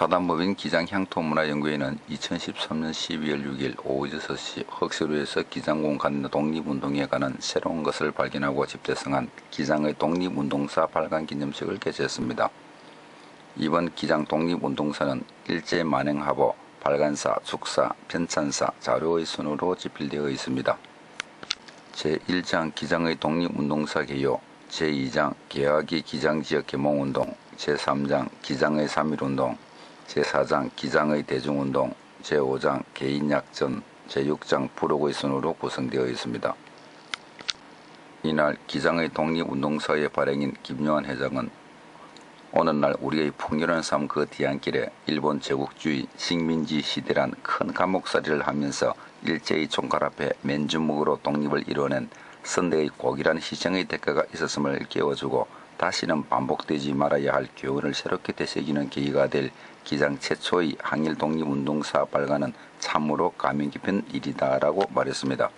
사단법인 기장향토문화연구회는 2013년 12월 6일 오후 6시 흑서루에서 기장공 간 독립운동에 관한 새로운 것을 발견하고 집대성한 기장의 독립운동사 발간 기념식을 개최했습니다. 이번 기장 독립운동사는 일제 만행하보, 발간사, 축사, 편찬사, 자료의 순으로 집필되어 있습니다. 제1장 기장의 독립운동사 개요, 제2장 개화기 기장지역 개몽운동, 제3장 기장의 3.1운동, 제4장 기장의 대중운동, 제5장 개인약전, 제6장 부록의 순으로 구성되어 있습니다. 이날 기장의 독립운동사의 발행인 김요한 회장은 어느 날 우리의 풍요로운 삶 그 뒤안길에 일본 제국주의 식민지 시대란 큰 감옥살이를 하면서 일제의 총칼 앞에 맨주먹으로 독립을 이뤄낸 선대의 고귀한 희생의 대가가 있었음을 깨워주고 다시는 반복되지 말아야 할 교훈을 새롭게 되새기는 계기가 될 기장 최초의 항일 독립운동사 발간은 참으로 감명 깊은 일이다라고 말했습니다.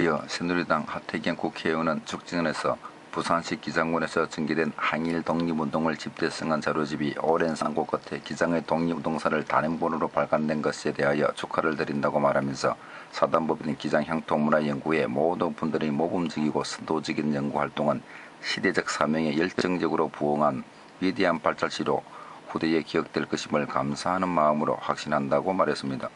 이어 새누리당 하태경 국회의원은 축진에서 부산시 기장군에서 전개된 항일 독립운동을 집대성한 자료집이 오랜 상고 끝에 기장의 독립운동사를 단행본으로 발간된 것에 대하여 축하를 드린다고 말하면서 사단법인 기장 향토문화연구회 모든 분들의 모범적이고 선도적인 연구활동은 시대적 사명에 열정적으로 부응한 위대한 발자취로 후대에 기억될 것임을 감사하는 마음으로 확신한다고 말했습니다.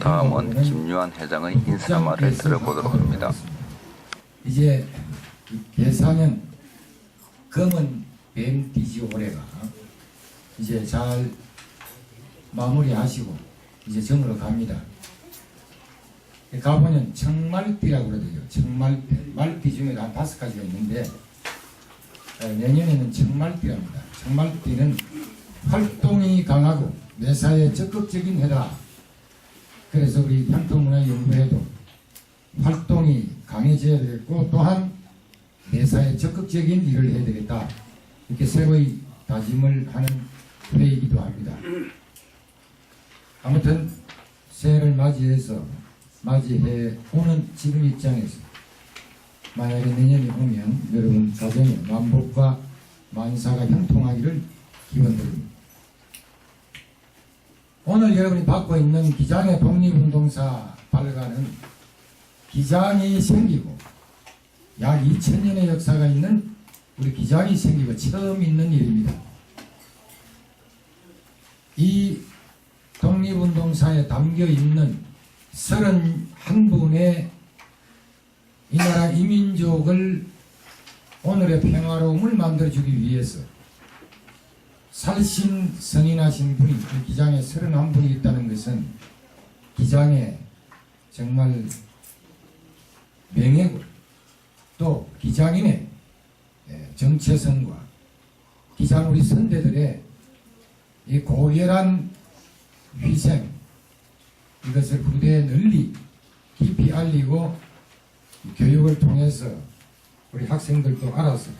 다음은 김유한 회장의 인사말을 들어보도록 합니다. 이제 이 계산은 검은 뱀띠지 올해가 이제 잘 마무리하시고 이제 정으로 갑니다. 가보면 청말띠라고 그러더요. 청말띠. 말띠 중에 한 다섯 가지가 있는데 어, 내년에는 청말띠랍니다. 청말띠는 활동이 강하고 매사에 적극적인 해다. 그래서 우리 향토문화연구회도 활동이 강해져야 되겠고 또한 매사에 적극적인 일을 해야 되겠다. 이렇게 새로이 다짐을 하는 회의이기도 합니다. 아무튼 새해를 맞이해서 맞이해 오는 지금 입장에서 만약에 내년이 오면 여러분 가정에 만복과 만사가 형통하기를 기원드립니다. 오늘 여러분이 받고 있는 기장의 독립운동사 발간은 기장이 생기고 약 2000년의 역사가 있는 우리 기장이 생기고 처음 있는 일입니다. 이 독립운동사에 담겨 있는 31분의 이 나라 이민족을 오늘의 평화로움을 만들어주기 위해서 살신 성인하신 분이 그 기장에 31분이 있다는 것은 기장에 정말 명예고 또 기장인의 예, 정체성과 기장 우리 선대들의 이 고열한 희생 이것을 후대에 널리 깊이 알리고 교육을 통해서 우리 학생들도 알아서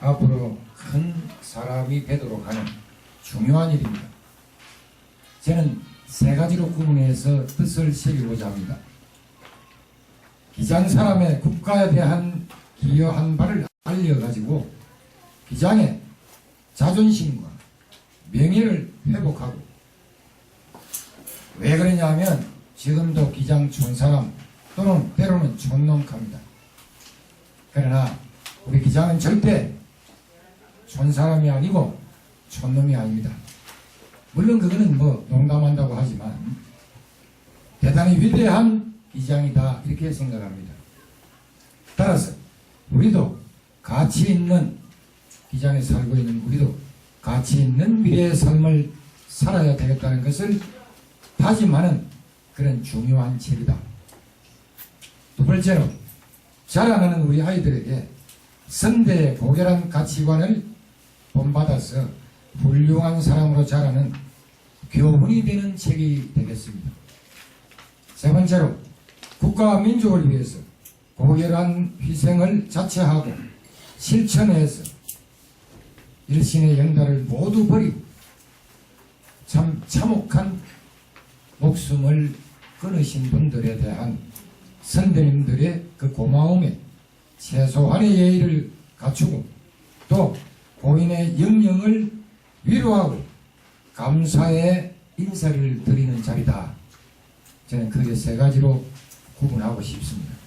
앞으로 큰 사람이 되도록 하는 중요한 일입니다. 저는 세 가지로 구분해서 뜻을 새기고자 합니다. 기장 사람의 국가에 대한 기여한 바를 알려가지고 기장의 자존심과 명예를 회복하고 왜 그러냐면 지금도 기장 촌사람 또는 때로는 촌놈합니다. 그러나 우리 기장은 절대 촌사람이 아니고 촌놈이 아닙니다. 물론 그거는 뭐 농담한다고 하지만 대단히 위대한 기장이다 이렇게 생각합니다. 따라서 우리도 가치 있는 기장에 살고 있는 우리도 가치 있는 미래의 삶을 살아야 되겠다는 것을 다짐하는 그런 중요한 책이다. 두 번째로 자라나는 우리 아이들에게 선대의 고결한 가치관을 본받아서 훌륭한 사람으로 자라는 교훈이 되는 책이 되겠습니다. 세 번째로 국가와 민족을 위해서 고결한 희생을 자처하고 실천해서 일신의 영달을 모두 버리고 참 참혹한 목숨을 끊으신 분들에 대한 선배님들의 그 고마움에 최소한의 예의를 갖추고 또 고인의 영령을 위로하고 감사의 인사를 드리는 자리다. 저는 크게 세 가지로 구분하고 싶습니다.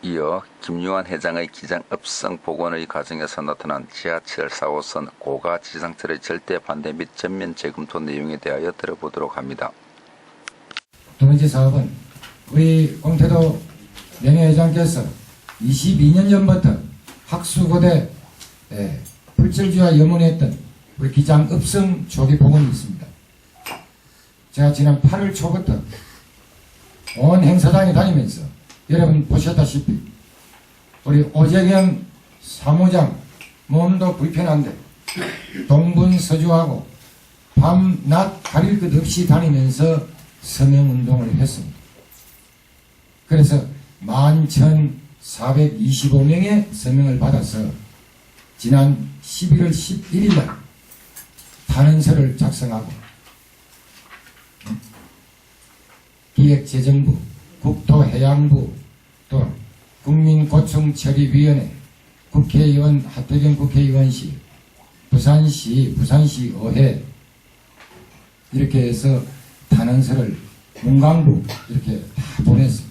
이어 김유한 회장의 기장업성 복원의 과정에서 나타난 지하철 4호선 고가 지상철의 절대 반대 및 전면 재검토 내용에 대하여 들어보도록 합니다. 두 번째 사업은 우리 공태도 명예 회장께서 22년 전부터 학수고대 에 불철주야 염원했던 우리 기장 읍성 조기 복원이 있습니다. 제가 지난 8월 초부터 온 행사장에 다니면서 여러분 보셨다시피 우리 오재경 사무장 몸도 불편한데 동분서주하고 밤낮 가릴 것 없이 다니면서 서명운동을 했습니다. 그래서 11,425명의 서명을 받아서 지난 11월 11일 날 탄원서를 작성하고 기획재정부, 국토해양부, 또 국민고충처리위원회, 국회의원 하태경 국회의원실, 부산시, 부산시 의회 이렇게 해서 탄원서를 문광부 이렇게 다 보냈습니다.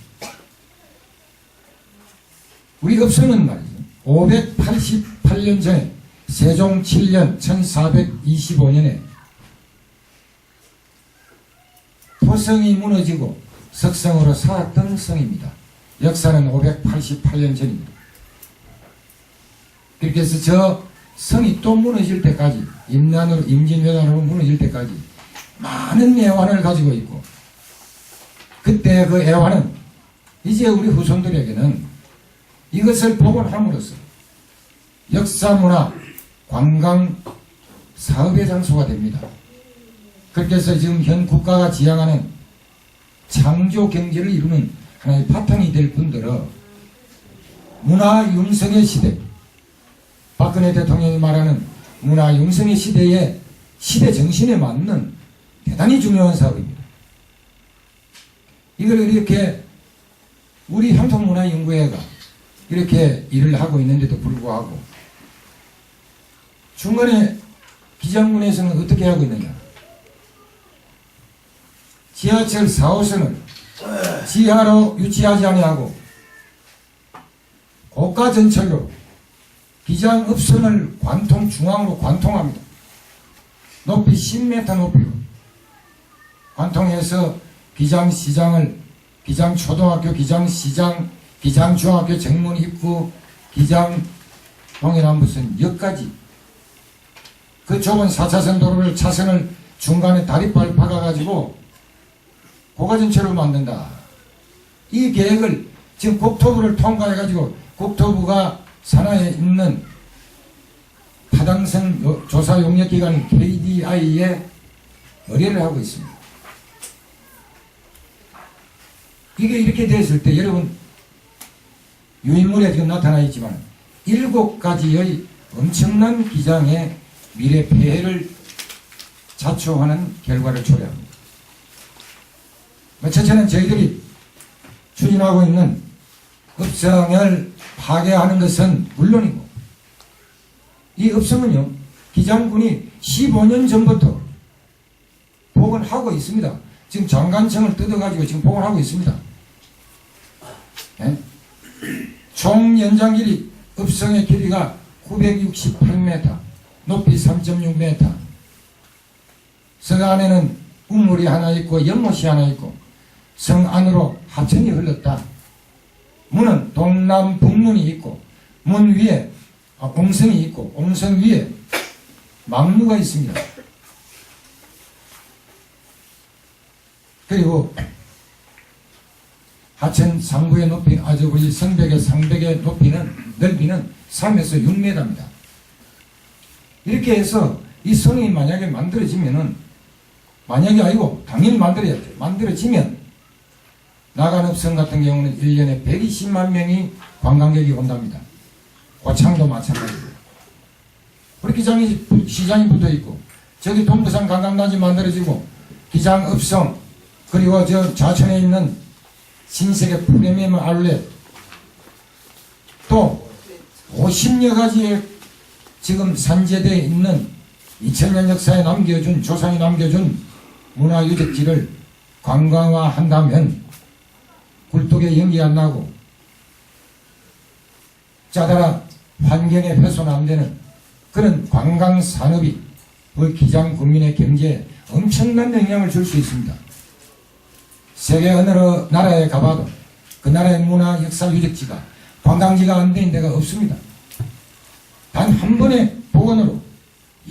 우리 읍성은 말이죠. 588년 전에 세종 7년 1425년에 토성이 무너지고 석성으로 살았던 성입니다. 역사는 588년 전입니다. 그렇게 해서 저 성이 또 무너질 때까지 임난으로 임진왜란으로 무너질 때까지 많은 애환을 가지고 있고 그때 그 애환은 이제 우리 후손들에게는 이것을 복원함으로써 역사 문화 관광 사업의 장소가 됩니다. 그렇게 해서 지금 현 국가가 지향하는 창조 경제를 이루는 하나의 바탕이 될 뿐더러 문화 융성의 시대 박근혜 대통령이 말하는 문화 융성의 시대의 시대 정신에 맞는 대단히 중요한 사업입니다. 이걸 이렇게 우리 향토문화연구회가 이렇게 일을 하고 있는데도 불구하고 중간에 기장군에서는 어떻게 하고 있느냐 지하철 4호선을 지하로 유치하지 아니하고 고가 전철로 기장 읍선을 관통 중앙으로 관통합니다. 높이 10m 높이로 관통해서 기장 시장을 기장 초등학교, 기장 시장, 기장 중학교 정문 입구, 기장 동해남부선 역까지 그 좁은 4차선 도로를 차선을 중간에 다리발 박아가지고 고가전체로 만든다. 이 계획을 지금 국토부를 통과해가지고 국토부가 산하에 있는 타당성 요- 조사 용역 기관 KDI에 의뢰를 하고 있습니다. 이게 이렇게 됐을 때 여러분 유인물에 지금 나타나 있지만 일곱 가지의 엄청난 기장의 미래 폐해를 자초하는 결과를 초래합니다. 뭐 첫째는 저희들이 추진하고 있는 읍성을 파괴하는 것은 물론이고 이 읍성은요 기장군이 15년 전부터 복원하고 있습니다. 지금 장관청을 뜯어가지고 지금 복원하고 있습니다. 예? 총 연장 길이 읍성의 길이가 968m, 높이 3.6m. 성 안에는 우물이 하나 있고 연못이 하나 있고 성 안으로 하천이 흘렀다. 문은 동남 북문이 있고 문 위에 아, 옹성이 있고 옹성 위에 망루가 있습니다. 그리고 하천 상부의 높이 아주 우리 성벽의 상벽의 높이는 넓이는 3에서 6m입니다. 이렇게 해서 이 성이 만약에 만들어지면은 만약이 아니고 당연히 만들어야죠. 만들어지면 나간읍성 같은 경우는 1년에 120만 명이 관광객이 온답니다. 고창도 마찬가지고요. 우리 기장이 시장이 붙어 있고 저기 동부산 관광단지 만들어지고 기장읍성 그리고 저 좌천에 있는 신세계 프리미엄 아울렛 또 50여 가지의 지금 산재되어 있는 2000년 역사에 남겨준 조상이 남겨준 문화유적지를 관광화한다면 굴뚝에 연기 안 나고 짜다라 환경에 훼손 안 되는 그런 관광 산업이 그 기장 국민의 경제에 엄청난 영향을 줄 수 있습니다. 세계 어느 나라에 가봐도 그 나라의 문화 역사 유적지가 관광지가 안된 데가 없습니다. 단 한 번의 복원으로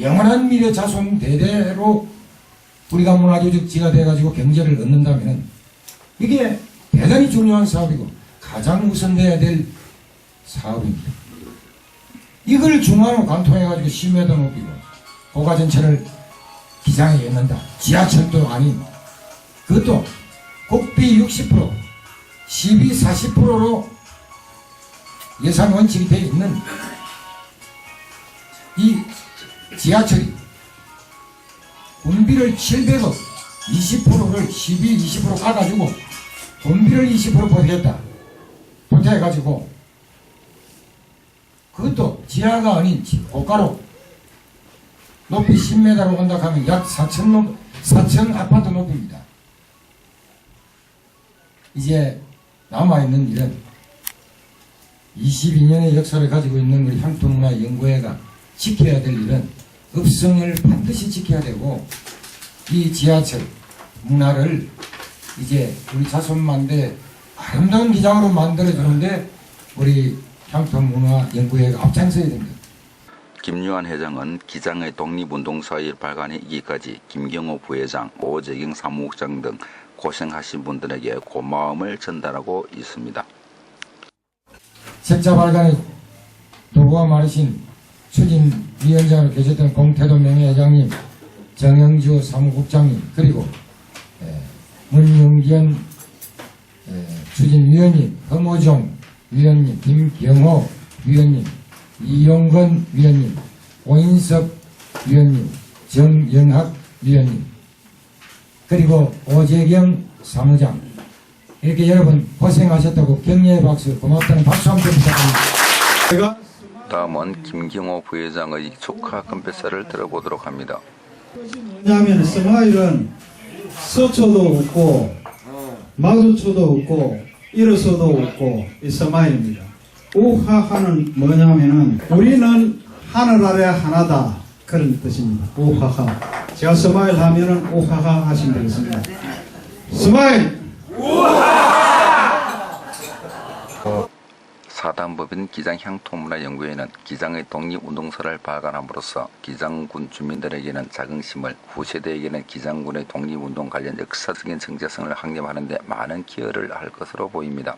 영원한 미래 자손 대대로 우리가 문화유적지가 돼가지고 경제를 얻는다면 이게 대단히 중요한 사업이고 가장 우선돼야 될 사업입니다. 이걸 중앙으로 관통해가지고 10m 높이고 고가 전체를 기장에 엮는다. 지하철도 아닌 그것도 국비 60% 12, 40%로 예산 원칙이 되어 있는 이 지하철이 군비를 700억 20%를 12, 20% 까가지고 군비를 20% 보태겠다. 보태가지고 그것도 지하가 아닌 지- 고가로 높이 10m로 온다 하면 약 4천 높, 4천 아파트 높이입니다. 이제 남아있는 일은 22년의 역사를 가지고 있는 우리 향토문화연구회가 지켜야 될 일은 읍성을 반드시 지켜야 되고 이 지하철 문화를 이제 우리 자손만대 아름다운 기장으로 만들어주는데 우리 향토문화연구회가 앞장서야 됩니다. 김유한 회장은 기장의 독립운동사의 발간이기까지 김경호 부회장, 오재경 사무국장 등 고생하신 분들에게 고마움을 전달하고 있습니다. 책자 발간에 도구가 많으신 추진위원장으로 계셨던 공태도 명예회장님, 정영주 사무국장님, 그리고 에, 에, 추진위원님, 허모종 위원님, 김경호 위원님, 이용건 위원님, 오인섭 위원님, 정영학 위원님, 그리고 오재경 사무장, 이렇게 여러분 고생하셨다고 격려의 박수, 고맙다는 박수 한번 부탁드립니다. 제가 다음은 김경호 부회장의 축하 건배사를 들어보도록 합니다. 왜냐하면 스마일은 서초도 없고 마주초도 없고 일어서도 없고 이 스마일입니다. 우하하는 뭐냐면은 우리는 하늘 아래 하나다 그런 뜻입니다. 우하하. 제가 스마일 하면은 우하하 하시면 되겠습니다. 스마일. 사단법인 기장향토문화 연구회는 기장의 독립운동사를 발간함으로써 기장군 주민들에게는 자긍심을 후세대에게는 기장군의 독립운동 관련 역사적인 정체성을 확립하는 데 많은 기여를 할 것으로 보입니다.